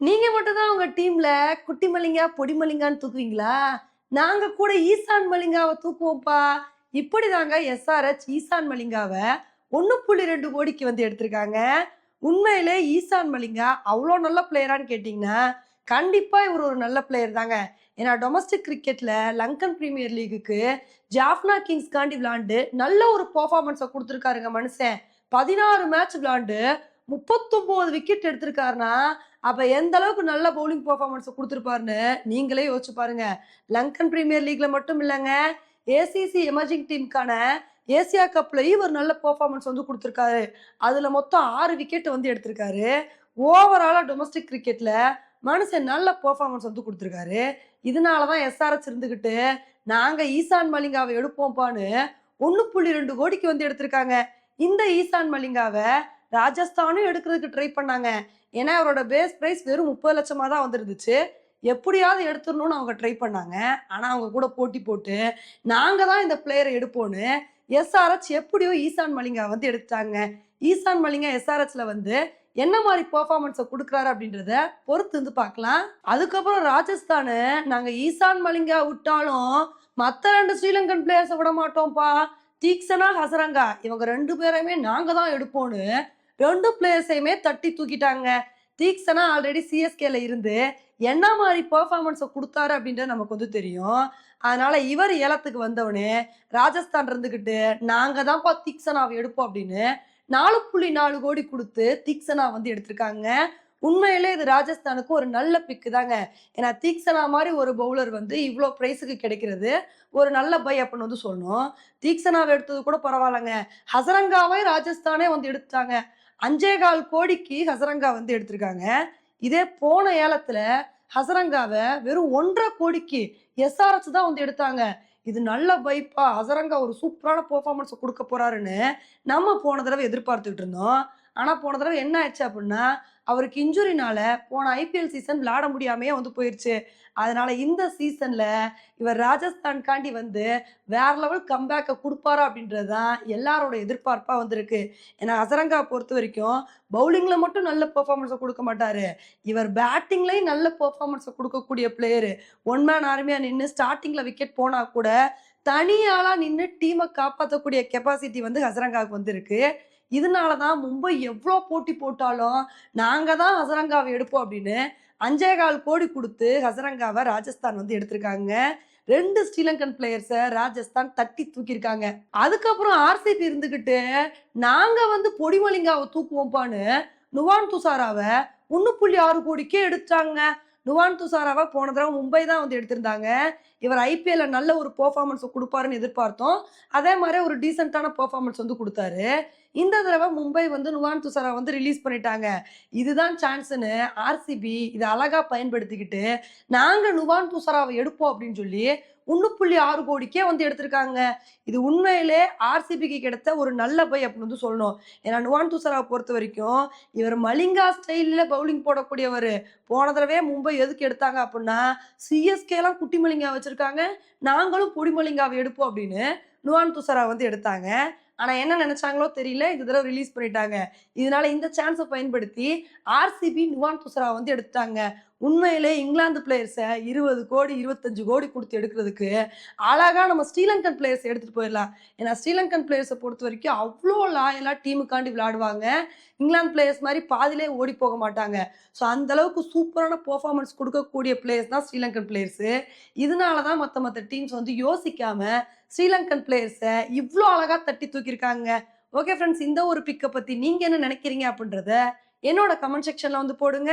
நீங்க மட்டும் தான் உங்க டீம்ல குட்டி மலிங்கா பொடி மலிங்கான்னு தூக்குவீங்களா? நாங்க கூட ஈசான் மலிங்காவை தூக்குவோம்ப்பா. இப்படிதாங்க எஸ்ஆர்ஹெச் ஈசான் மலிங்காவை ஒன்று புள்ளி ரெண்டு கோடிக்கு வந்து எடுத்திருக்காங்க. உண்மையிலே ஈசான் மலிங்கா அவ்வளோ நல்ல பிளேயரான்னு கேட்டிங்கன்னா கண்டிப்பாக இவர் ஒரு நல்ல பிளேயர் தாங்க. ஏன்னா டொமஸ்டிக் கிரிக்கெட்டில் லங்கன் பிரீமியர் லீகுக்கு ஜாஃப்னா கிங்ஸ் காண்டி விளாண்டு நல்ல ஒரு பர்ஃபார்மன்ஸை கொடுத்துருக்காருங்க மனுஷன். பதினாறு மேட்ச் விளாண்டு முப்பத்தொம்போது விக்கெட் எடுத்திருக்காருன்னா அப்போ எந்த அளவுக்கு நல்ல பவுலிங் பர்ஃபார்மன்ஸை கொடுத்துருப்பாருன்னு நீங்களே யோசிச்சு பாருங்க. லங்கன் பிரீமியர் லீக்ல மட்டும் இல்லைங்க. ஏசிசி எமர்ஜிங் டீமுக்கான ஏசியா கப்லையும் ஒரு நல்ல பர்ஃபார்மன்ஸ் வந்து கொடுத்துருக்காரு. அதில் மொத்தம் ஆறு விக்கெட் வந்து எடுத்திருக்காரு. ஓவராலாக டொமஸ்டிக் கிரிக்கெட்டில் மனுஷன் நல்ல பர்ஃபார்மன்ஸ் வந்து கொடுத்துருக்காரு. இதனால தான் எஸ்ஆர்எஸ் இருந்துக்கிட்டு நாங்கள் ஈசான் மலிங்காவை எடுப்போம்ப்பான்னு ஒன்று புள்ளி ரெண்டு கோடிக்கு வந்து எடுத்திருக்காங்க. இந்த ஈசான் மலிங்காவை ராஜஸ்தானும் எடுக்கிறதுக்கு ட்ரை பண்ணாங்க. ஏன்னா அவரோட பேஸ் ப்ரைஸ் வெறும் முப்பது லட்சமாக தான் வந்துருந்துச்சு. எப்படியாவது எடுத்துடணும்னு அவங்க ட்ரை பண்ணாங்க. ஆனால் அவங்க கூட போட்டி போட்டு நாங்கள் தான் இந்த பிளேயரை எடுப்போன்னு எஸ்ஆர்ஹெச் எப்படியோ ஈசான் மலிங்கா வந்து எடுத்தாங்க ஈசான் மலிங்கா எஸ்ஆர்ஹெச்ல வந்து என்ன மாதிரி பெர்ஃபார்மன்ஸை கொடுக்குறாரு அப்படின்றத பொறுத்து இருந்து பார்க்கலாம். அதுக்கப்புறம் ராஜஸ்தானு நாங்கள் ஈசான் மலிங்கா விட்டாலும் மற்ற ரெண்டு ஸ்ரீலங்கன் பிளேயர்ஸை விட மாட்டோம்ப்பா. தீக்ஷனா ஹசரங்கா இவங்க ரெண்டு பேரையுமே நாங்கள் தான் எடுப்போம்னு ரெண்டு பிளேயர்ஸையுமே தட்டி தூக்கிட்டாங்க. தீக்ஷனா ஆல்ரெடி சிஎஸ்கேல இருந்து என்ன மாதிரி பெர்ஃபார்மன்ஸை கொடுத்தாரு அப்படின்றது நமக்கு வந்து தெரியும். அதனால இவர் ஏலத்துக்கு வந்தவனே ராஜஸ்தான் இருந்துக்கிட்டு நாங்க தான்ப்பா தீக்ஷனாவை எடுப்போம் அப்படின்னு நாலு புள்ளி நாலு கோடி கொடுத்து தீக்ஷனா வந்து எடுத்திருக்காங்க. உண்மையிலே இது ராஜஸ்தானுக்கு ஒரு நல்ல பிக்கு தாங்க. ஏன்னா தீக்ஷனா மாதிரி ஒரு பவுலர் வந்து இவ்வளோ ப்ரைஸுக்கு கிடைக்கிறது ஒரு நல்ல பை அப்படின்னு வந்து சொல்லணும். தீக்ஷனாவை எடுத்தது கூட பரவாயில்லைங்க. ஹசரங்காவே ராஜஸ்தானே வந்து எடுத்தாங்க அஞ்சே கால் கோடிக்கு ஹசரங்கா வந்து எடுத்திருக்காங்க. இதே போன ஏலத்துல ஹசரங்காவை வெறும் ஒன்றரை கோடிக்கு எஸ்ஆர்எஸ் தான் வந்து எடுத்தாங்க. இது நல்ல பைப்பா ஹசரங்கா ஒரு சூப்பரான பெர்ஃபார்மன்ஸ் கொடுக்க போறாருன்னு நம்ம போன தடவை எதிர்பார்த்துக்கிட்டு இருந்தோம். ஆனால் போன தடவை என்ன ஆச்சு அப்படின்னா அவருக்கு இன்ஜுரினால போன ஐபிஎல் சீசன் விளையாட முடியாமையே வந்து போயிடுச்சு அதனால இந்த சீசன்ல இவர் ராஜஸ்தான் காண்டி வந்து வேற லெவல் கம்பேக்கை கொடுப்பாரா அப்படின்றது தான் எல்லாரோட எதிர்பார்ப்பா வந்திருக்கு. ஏன்னா அசரங்கா பொறுத்த வரைக்கும் பவுலிங்ல மட்டும் நல்ல பெர்ஃபார்மன்ஸை கொடுக்க மாட்டாரு. இவர் பேட்டிங்லயும் நல்ல பெர்ஃபார்மன்ஸை கொடுக்கக்கூடிய பிளேயரு ஒன் மேன் ஆர்மியா நின்று ஸ்டார்டிங்ல விக்கெட் போனா கூட தனியாளா நின்று டீமை காப்பாற்றக்கூடிய கெப்பாசிட்டி வந்து ஹசரங்காவுக்கு வந்திருக்கு. இதனால தான் மும்பை எவ்வளோ போட்டி போட்டாலும் நாங்கள் தான் ஹசரங்காவை எடுப்போம் அப்படின்னு அஞ்சே கால் கோடி கொடுத்து ஹசரங்காவை ராஜஸ்தான் வந்து எடுத்திருக்காங்க. ரெண்டு ஸ்ரீலங்கன் பிளேயர்ஸை ராஜஸ்தான் தட்டி தூக்கியிருக்காங்க. அதுக்கப்புறம் ஆர்சிபி இருந்துக்கிட்டு நாங்கள் வந்து பொடிமலிங்காவை தூக்குவோம்ப்பான்னு நுவான் துசாராவை ஒன்று புள்ளி ஆறு கோடிக்கே எடுத்தாங்க. நுவான் துசாராவை போன தடவை மும்பை தான் வந்து எடுத்திருந்தாங்க. இவர் ஐபிஎல்ல நல்ல ஒரு பெர்ஃபார்மன்ஸ் கொடுப்பாருன்னு எதிர்பார்த்தோம். அதே மாதிரி ஒரு டீசெண்டான பெர்ஃபார்மன்ஸ் வந்து கொடுத்தாரு. இந்த தடவை மும்பை வந்து நுவான் துசாரா வந்து ரிலீஸ் பண்ணிட்டாங்க. இதுதான் சான்ஸ்னு ஆர்சிபி இதை அழகா பயன்படுத்திக்கிட்டு நாங்க நுவான் துசாராவை எடுப்போம் அப்படின்னு சொல்லி ஒன்று புள்ளி ஆறு கோடிக்கே வந்து எடுத்திருக்காங்க. இது உண்மையிலே ஆர்சிபிக்கு கிடைத்த ஒரு நல்ல பை அப்படின்னு வந்து சொல்லணும். ஏன்னா நுவான் துசராவை பொறுத்த வரைக்கும் இவர் மலிங்கா ஸ்டைலில் பவுலிங் போடக்கூடியவர். போன தடவை மும்பை எதுக்கு எடுத்தாங்க அப்படின்னா சிஎஸ்கேலாம் குட்டி மலிங்கா வச்சுருக்காங்க. நாங்களும் பொடி மலிங்காவை எடுப்போம் அப்படின்னு நுவான் துசரா வந்து எடுத்தாங்க. ஆனால் என்ன நினச்சாங்களோ தெரியல. இந்த தடவை ரிலீஸ் பண்ணிட்டாங்க. இதனால இந்த சான்ஸை பயன்படுத்தி ஆர்சிபி நுவான் துசரா வந்து எடுத்தாங்க உண்மையிலே இங்கிலாந்து பிளேயர்ஸை இருபது கோடி இருபத்தஞ்சு கோடி கொடுத்து எடுக்கிறதுக்கு அழகாக நம்ம ஸ்ரீலங்கன் பிளேயர்ஸ் எடுத்துகிட்டு போயிடலாம். ஏன்னா ஸ்ரீலங்கன் பிளேயர்ஸை பொறுத்த வரைக்கும் அவ்வளோ லாயலாக டீமுக்காண்டி விளையாடுவாங்க. இங்கிலாந்து பிளேயர்ஸ் மாதிரி பாதிலே ஓடி போக மாட்டாங்க. ஸோ அந்த அளவுக்கு சூப்பரான பெர்ஃபார்மன்ஸ் கொடுக்கக்கூடிய பிளேயர்ஸ் தான் ஸ்ரீலங்கன் பிளேயர்ஸு இதனால தான் மற்ற மற்ற டீம்ஸ் வந்து யோசிக்காமல் ஸ்ரீலங்கன் பிளேயர்ஸை இவ்வளோ அழகாக தட்டி தூக்கியிருக்காங்க. ஓகே ஃப்ரெண்ட்ஸ் இந்த ஒரு பிக்கை பற்றி நீங்கள் என்ன நினைக்கிறீங்க அப்படின்றத என்னோட கமெண்ட் செக்ஷனில் வந்து போடுங்க.